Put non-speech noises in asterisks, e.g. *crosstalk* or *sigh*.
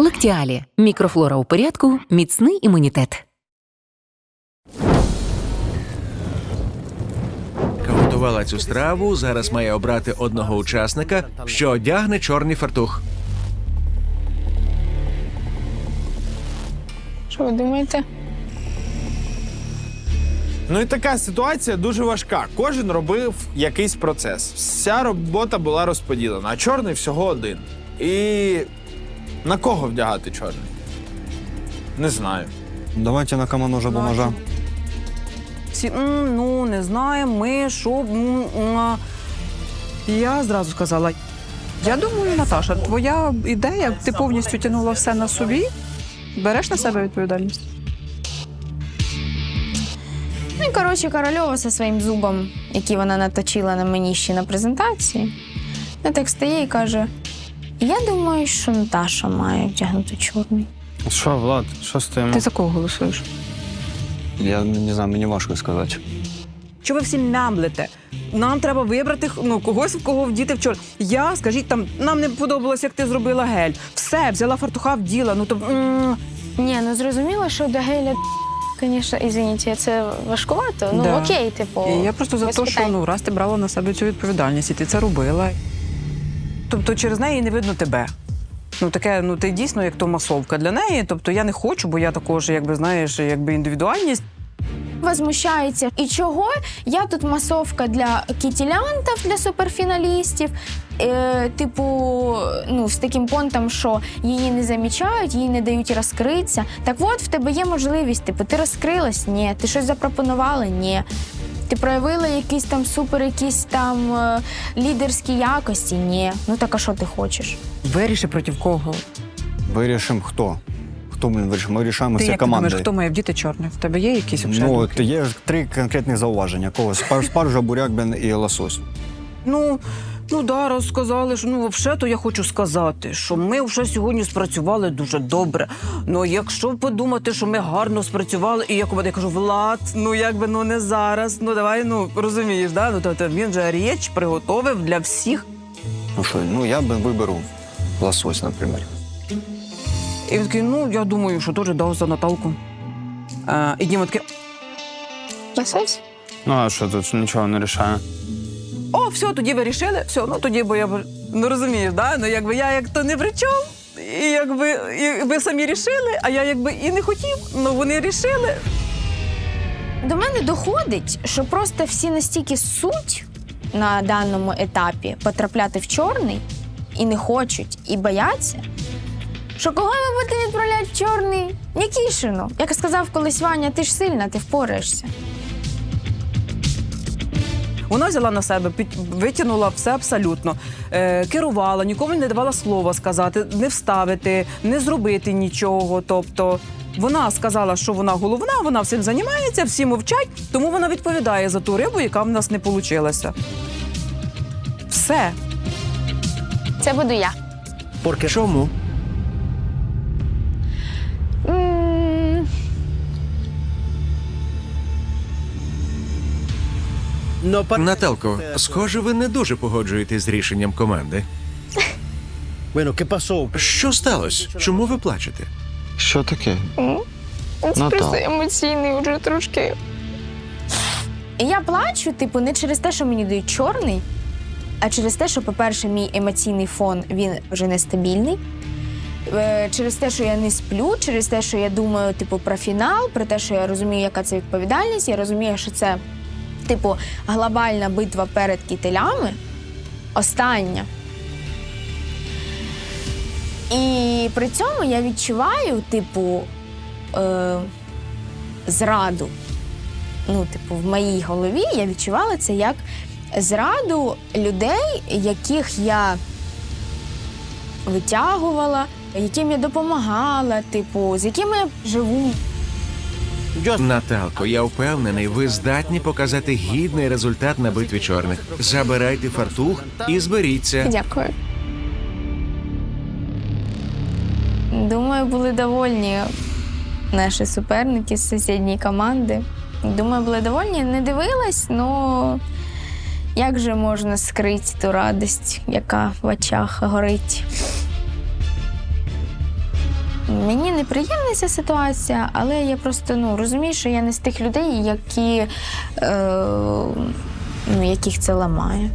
Лактіалі. Мікрофлора у порядку, міцний імунітет. готувала цю страву, зараз має обрати одного учасника, що одягне чорний фартух. Що ви думаєте? Ну і така ситуація дуже важка. Кожен робив якийсь процес. Вся робота була розподілена, а чорний всього один. І на кого вдягати чорний? Не знаю. Давайте на кому ножа бумажа. Всі, «М, ну, не знаємо, ми, що. м, м, а». Я зразу сказала: Я думаю, Наташа, твоя ідея, ти повністю тягнула все на собі. Береш на себе відповідальність? Ну і коротше, Корольова зі своїм зубом, який вона наточила на мені ще на презентації, вона так стає і каже: Я думаю, що Наташа має вдягнути чорний. Що, Влад, що стоїмо? Ти за кого голосуєш? Я не знаю, мені важко сказати. що ви всі мямлите? Нам треба вибрати ну, когось, в кого вдіти в чор. Я, скажіть, там, нам не подобалось, як ти зробила гель. Все, взяла фартуха вділа. Ну то м, Ні, ну зрозуміло, що до геля, звісно, извините, це важкувато. Ну Да. окей, типу. Я просто за без те, що питань. ну, раз ти брала на себе цю відповідальність, і ти це робила. Тобто через неї не видно тебе. Ну, таке, ну ти дійсно як то масовка для неї. Тобто я не хочу, бо я також, якби знаєш, якби індивідуальність. возмущаються. І чого я тут масовка для кітілянтів, для суперфіналістів. Е, типу, ну, з таким понтом, що її не замічають, їй не дають розкритися. Так от в тебе є можливість, типу, ти розкрилась? Ні. Ти щось запропонувала? Ні. Ти проявила якісь там супер, якісь там е, лідерські якості? Ні. Ну так а що ти хочеш? Виріши проти кого. Вирішимо хто. Хто ми вирішимо? Ми рішаємо Ти як ти думаєш, хто має вдіти чорне? В тебе є якісь Ну, обширні? от є три конкретні зауваження. Когось спар, *laughs* спаржа, буряк, бен і лосось. Ну, ну да, раз сказали, що ну, взагалі, то я хочу сказати, що ми вже сьогодні спрацювали дуже добре. Ну, якщо подумати, що ми гарно спрацювали, і якоби я кажу, Влад, ну якби ну не зараз. Ну давай, ну розумієш, да? Ну тобто він же річ приготовив для всіх. Ну що, ну я би виберу лосось, наприклад. І він такий, ну я думаю, що теж дав за Наталку. А, і Діма такий, Лосось? Ну, а що тут нічого не рішає? О, все, тоді ви рішили, все, ну тоді, бо я ну розумієш, да? ну якби я як то не при чому, і якби і ви самі рішили, а я якби і не хотів, ну вони рішили. До мене доходить, що просто всі настільки суть на даному етапі потрапляти в чорний і не хочуть, і бояться. Що кого ви будете відправляти в чорний? Нікішину. Як сказав колись Ваня, ти ж сильна, ти впораєшся. Вона взяла на себе, витягнула все абсолютно, е, керувала, нікому не давала слова сказати, не вставити, не зробити нічого. Тобто вона сказала, що вона головна, вона всім займається, всі мовчать, тому вона відповідає за ту рибу, яка в нас не вийшла. Все. Це буду я. Чому? Наталко, схоже, ви не дуже погоджуєтесь з рішенням команди. Що сталося? Чому ви плачете? Що таке? Це Натал. просто емоційний вже трошки. Я плачу, типу, не через те, що мені дають чорний, а через те, що, по-перше, мій емоційний фон він вже нестабільний. Е, Через те, що я не сплю, через те, що я думаю, типу, про фінал, про те, що я розумію, яка це відповідальність. Я розумію, що це, типу, глобальна битва перед кітелями. Остання. І при цьому я відчуваю, типу, е, зраду. Ну, типу, в моїй голові я відчувала це як зраду людей, яких я витягувала, яким я допомагала, типу, з якими я живу. Наталко, я впевнений, ви здатні показати гідний результат на битві чорних. Забирайте фартух і зберіться. Дякую. Думаю, були довольні наші суперники з сусідньої команди. Думаю, були довольні. Не дивилась, ну як же можна скрити ту радість, яка в очах горить. Мені неприємна ця ситуація, але я просто ну, розумію, що я не з тих людей, які, е, ну, яких це ламає.